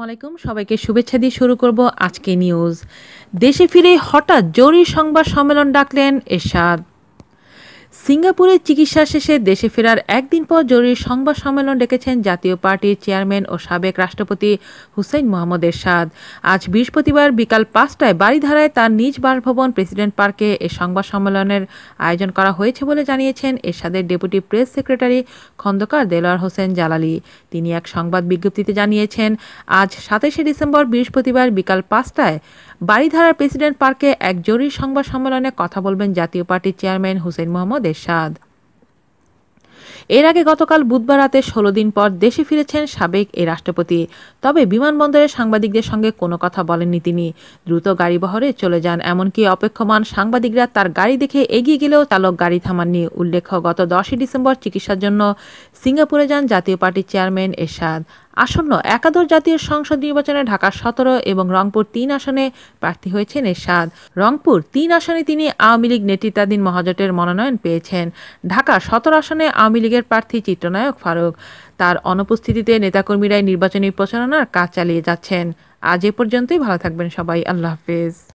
আসসালামু আলাইকুম। সবাইকে শুভেচ্ছা দিয়ে শুরু করব আজকে নিউজ দেশে ফিরে হঠাৎ জরুরি সংবাদ সম্মেলন ডাকলেন এরশাদ। সিঙ্গাপুরে চিকিৎসা শেষে দেশে ফেরার একদিন পর জরুরি সংবাদ সম্মেলন ডেকেছেন জাতীয় পার্টির চেয়ারম্যান ও সাবেক রাষ্ট্রপতি হুসেইন মোহাম্মদ এরশাদ। আজ বৃহস্পতিবার বিকাল পাঁচটায় বাড়িধারায় তার নিজ বাসভবন প্রেসিডেন্ট পার্কে এ সংবাদ সম্মেলনের আয়োজন করা হয়েছে বলে জানিয়েছেন এরশাদের deputy press secretary Khondokar Delowar Hossain Jalali. তিনি এক সংবাদ বিজ্ঞপ্তিতে জানিয়েছেন, আজ সাতাশে ডিসেম্বর বৃহস্পতিবার বিকাল পাঁচটায় বাড়িধারার প্রেসিডেন্ট পার্কে এক জরুরি সংবাদ সম্মেলনে কথা বলবেন জাতীয় পার্টির চেয়ারম্যান হুসেইন মোহাম্মদ এরশাদ এর আগে গতকাল বুধবার রাতে ষোলো দিন পর দেশে ফিরেছেন সাবেক এই রাষ্ট্রপতি। তবে বিমানবন্দরে সাংবাদিকদের সঙ্গে কোনো কথা বলেননি তিনি। দ্রুত গাড়ি বহরে চলে যান এমনকি অপেক্ষমান সাংবাদিকরা তার গাড়ি দেখে এগিয়ে গেলেও চালক গাড়ি থামাননি। উল্লেখ্য, গত দশই ডিসেম্বর চিকিৎসার জন্য সিঙ্গাপুরে যান জাতীয় পার্টির চেয়ারম্যান এরশাদ। আসন্ন একাদশ জাতীয় সংসদ নির্বাচনে ঢাকা সতেরো এবং রংপুর তিন আসনে প্রার্থী হয়েছেন এরশাদ। রংপুর তিন আসনে তিনি আওয়ামী লীগ নেতৃত্বাধীন মহাজোটের মনোনয়ন পেয়েছেন। ঢাকা সতেরো আসনে আওয়ামী লীগের প্রার্থী চিত্রনায়ক ফারুক। তার অনুপস্থিতিতে নেতাকর্মীরাই নির্বাচনী প্রচারণার কাজ চালিয়ে যাচ্ছেন। আজ এ পর্যন্তই, ভালো থাকবেন সবাই, আল্লাহ হাফেজ।